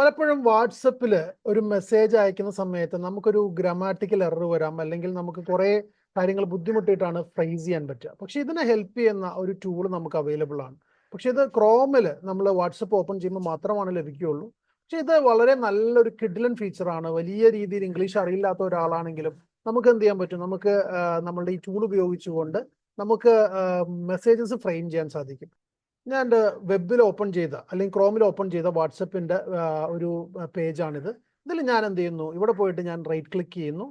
പലപ്പോഴും വാട്സപ്പിൽ ഒരു മെസ്സേജ് അയക്കുന്ന സമയത്ത് നമുക്കൊരു ഗ്രാമാറ്റിക്കൽ എറർ വരാം അല്ലെങ്കിൽ നമുക്ക് കുറേ കാര്യങ്ങൾ ബുദ്ധിമുട്ടിയിട്ടാണ് ഫ്രൈസ് ചെയ്യാൻ പറ്റുക. പക്ഷെ ഇതിനെ ഹെൽപ്പ് ചെയ്യുന്ന ഒരു ടൂൾ നമുക്ക് അവൈലബിൾ ആണ്. പക്ഷെ ഇത് ക്രോമിൽ നമ്മൾ വാട്സപ്പ് ഓപ്പൺ ചെയ്യുമ്പോൾ മാത്രമാണ് ലഭിക്കുകയുള്ളൂ. പക്ഷെ ഇത് വളരെ നല്ലൊരു കിഡിലൻ ഫീച്ചറാണ്. വലിയ രീതിയിൽ ഇംഗ്ലീഷ് അറിയില്ലാത്ത ഒരാളാണെങ്കിലും നമുക്ക് എന്ത് ചെയ്യാൻ പറ്റും? നമുക്ക് നമ്മളുടെ ഈ ടൂൾ ഉപയോഗിച്ചുകൊണ്ട് നമുക്ക് മെസ്സേജസ് ഫ്രെയിം ചെയ്യാൻ സാധിക്കും. ഞാൻ എന്റെ വെബിൽ ഓപ്പൺ ചെയ്ത അല്ലെങ്കിൽ ക്രോമിൽ ഓപ്പൺ ചെയ്ത വാട്സപ്പിന്റെ ഒരു പേജാണിത്. ഇതിൽ ഞാൻ എന്ത് ചെയ്യുന്നു ഇവിടെ പോയിട്ട് ഞാൻ റൈറ്റ് ക്ലിക്ക് ചെയ്യുന്നു.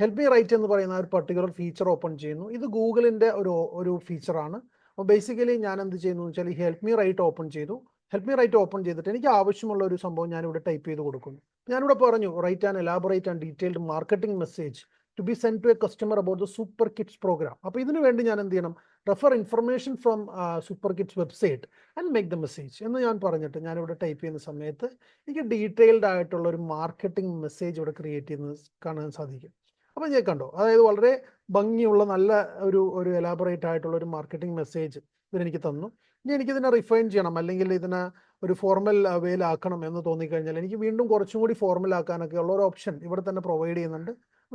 ഹെൽപ്പ് മീ റൈറ്റ് എന്ന് പറയുന്ന ഒരു പർട്ടിക്കുലർ ഫീച്ചർ ഓപ്പൺ ചെയ്യുന്നു. ഇത് ഗൂഗിളിന്റെ ഒരു ഒരു ഫീച്ചറാണ്. അപ്പോൾ ബേസിക്കലി ഞാൻ എന്ത് ചെയ്യുന്നു വെച്ചാൽ ഈ ഹെൽപ്പ് മീ റൈറ്റ് ഓപ്പൺ ചെയ്തു. ഹെൽപ്പ് മീ റൈറ്റ് ഓപ്പൺ ചെയ്തിട്ട് എനിക്ക് ആവശ്യമുള്ള ഒരു സംഭവം ഞാൻ ഇവിടെ ടൈപ്പ് ചെയ്ത് കൊടുക്കുന്നു. ഞാനിവിടെ പറഞ്ഞു write and elaborate and detailed marketing message to be send to a customer about the super kids program. അപ്പോൾ ഇതിനു വേണ്ടി ഞാൻ എന്ത് ചെയ്യണം? Refer information from super kids website and make the message എന്ന് ഞാൻ പറഞ്ഞിട്ട് ഞാനിവിടെ ടൈപ്പ് ചെയ്യുന്ന സമയത്ത് എനിക്ക് ഡീറ്റെയിൽഡ് ആയിട്ടുള്ള ഒരു മാർക്കറ്റിംഗ് മെസ്സേജ് ഇവിടെ ക്രിയേറ്റ് ചെയ്യുന്നത് കാണാൻ സാധിക്കും. അപ്പം ഞാൻ കണ്ടോ. അതായത് വളരെ ഭംഗിയുള്ള നല്ല ഒരു ഒരു എലാബറേറ്റ് ആയിട്ടുള്ള ഒരു മാർക്കറ്റിംഗ് മെസ്സേജ് ഇതിനെനിക്ക് തന്നു. ഇനി എനിക്കിതിനെ റിഫൈൻ ചെയ്യണം. അല്ലെങ്കിൽ ഇതിനെ ഒരു ഫോർമൽ വേലാക്കണം എന്ന് തോന്നിക്കഴിഞ്ഞാൽ എനിക്ക് വീണ്ടും കുറച്ചും കൂടി ഫോർമൽ ആക്കാനൊക്കെ ഉള്ള ഒരു ഓപ്ഷൻ ഇവിടെ തന്നെ പ്രൊവൈഡ് ചെയ്യുന്നുണ്ട്.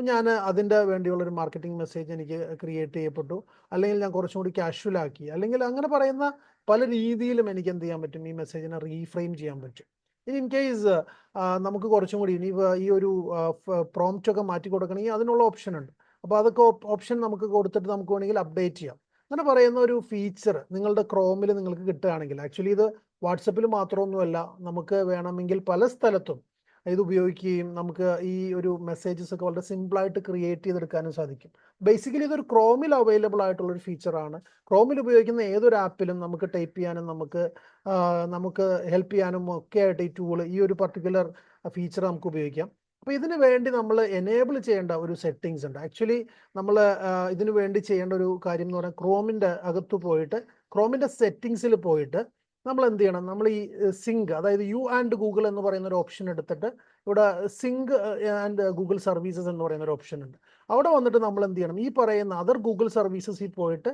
ഞാൻ അതിന്റെ വേണ്ടിയുള്ളൊരു മാർക്കറ്റിംഗ് മെസ്സേജ് എനിക്ക് ക്രിയേറ്റ് ചെയ്യപ്പെട്ടു. അല്ലെങ്കിൽ ഞാൻ കുറച്ചും കൂടി കാഷ്വൽ ആക്കി. അല്ലെങ്കിൽ അങ്ങനെ പറയുന്ന പല രീതിയിലും എനിക്ക് എന്ത് ചെയ്യാൻ പറ്റും? ഈ മെസ്സേജിനെ റീഫ്രെയിം ചെയ്യാൻ പറ്റും. ഇനി ഇൻ കേസ് നമുക്ക് കുറച്ചും കൂടി ഇനി ഈ ഒരു പ്രോംപ്റ്റ് ഒക്കെ മാറ്റി കൊടുക്കണമെങ്കിൽ അതിനുള്ള ഓപ്ഷൻ ഉണ്ട്. അപ്പോൾ അതൊക്കെ ഓപ്ഷൻ നമുക്ക് കൊടുത്തിട്ട് നമുക്ക് വേണമെങ്കിൽ അപ്ഡേറ്റ് ചെയ്യാം. അങ്ങനെ പറയുന്ന ഒരു ഫീച്ചർ നിങ്ങളുടെ ക്രോമിൽ നിങ്ങൾക്ക് കിട്ടുകയാണെങ്കിൽ ആക്ച്വലി ഇത് വാട്സപ്പിൽ മാത്രമൊന്നുമല്ല നമുക്ക് വേണമെങ്കിൽ പല സ്ഥലത്തും ഇത് ഉപയോഗിക്കുകയും നമുക്ക് ഈ ഒരു മെസ്സേജസ് ഒക്കെ വളരെ സിമ്പിളായിട്ട് ക്രിയേറ്റ് ചെയ്തെടുക്കാനും സാധിക്കും. ബേസിക്കലി ഇതൊരു ക്രോമിൽ അവൈലബിൾ ആയിട്ടുള്ള ഒരു ഫീച്ചറാണ് ക്രോമിൽ ഉപയോഗിക്കുന്ന ഏതൊരു ആപ്പിലും നമുക്ക് ടൈപ്പ് ചെയ്യാനും നമുക്ക് നമുക്ക് ഹെൽപ്പ് ചെയ്യാനും ഒക്കെ ആയിട്ട് ഈ ടൂൾ ഈ ഒരു പർട്ടിക്കുലർ ഫീച്ചർ നമുക്ക് ഉപയോഗിക്കാം. അപ്പോൾ ഇതിന് വേണ്ടി നമ്മൾ എനേബിൾ ചെയ്യേണ്ട ഒരു സെറ്റിങ്സ് ഉണ്ട്. ആക്ച്വലി നമ്മൾ ഇതിനു വേണ്ടി ചെയ്യേണ്ട ഒരു കാര്യം എന്ന് പറഞ്ഞാൽ ക്രോമിന്റെ അകത്ത് പോയിട്ട് ക്രോമിന്റെ സെറ്റിങ്സിൽ പോയിട്ട് നമ്മൾ എന്ത് ചെയ്യണം? നമ്മൾ ഈ സിങ്ക് അതായത് യു ആൻഡ് ഗൂഗിൾ എന്ന് പറയുന്ന ഒരു ഓപ്ഷൻ എടുത്തിട്ട് ഇവിടെ സിങ്ക് ആൻഡ് ഗൂഗിൾ സർവീസസ് എന്ന് പറയുന്ന ഒരു ഓപ്ഷൻ ഉണ്ട്. അവിടെ വന്നിട്ട് നമ്മൾ എന്ത് ചെയ്യണം? ഈ പറയുന്ന അതർ ഗൂഗിൾ സർവീസസിൽ പോയിട്ട്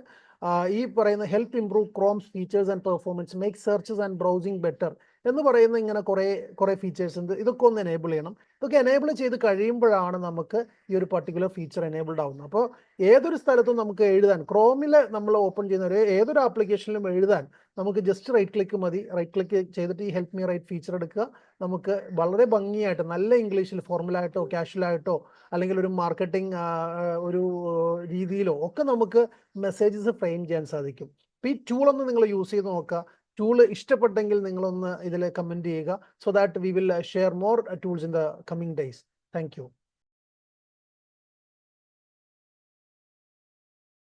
ഈ പറയുന്ന help improve Chrome's features and performance make searches and browsing better എന്ന് പറയുന്ന ഇങ്ങനെ കുറേ കുറേ ഫീച്ചേഴ്സ് ഉണ്ട്. ഇതൊക്കെ ഒന്ന് എനേബിൾ ചെയ്യണം. ഇതൊക്കെ എനേബിൾ ചെയ്ത് കഴിയുമ്പോഴാണ് നമുക്ക് ഈ ഒരു പർട്ടിക്കുലർ ഫീച്ചർ എനേബിൾഡ് ആവുന്നത്. അപ്പോൾ ഏതൊരു സ്ഥലത്തും നമുക്ക് എഴുതാൻ ക്രോമിൽ നമ്മൾ ഓപ്പൺ ചെയ്യുന്ന ഒരു ഏതൊരു ആപ്ലിക്കേഷനിലും എഴുതാൻ നമുക്ക് ജസ്റ്റ് റൈറ്റ് ക്ലിക്ക് മതി. റൈറ്റ് ക്ലിക്ക് ചെയ്തിട്ട് ഈ ഹെൽപ്പ് മീ റൈറ്റ് ഫീച്ചർ എടുക്കുക. നമുക്ക് വളരെ ഭംഗിയായിട്ട് നല്ല ഇംഗ്ലീഷിൽ ഫോർമലായിട്ടോ കാഷ്വലായിട്ടോ അല്ലെങ്കിൽ ഒരു മാർക്കറ്റിംഗ് ഒരു രീതിയിലോ ഒക്കെ നമുക്ക് മെസ്സേജസ് ഫ്രെയിം ചെയ്യാൻ സാധിക്കും. അപ്പം ഈ ടൂൾ ഒന്ന് നിങ്ങൾ യൂസ് ചെയ്ത് നോക്കുക. ടൂൾ ഇഷ്ടപ്പെട്ടെങ്കിൽ നിങ്ങളൊന്ന് ഇതിൽ കമന്റ് ചെയ്യുക. So that we will share more tools in the coming days thank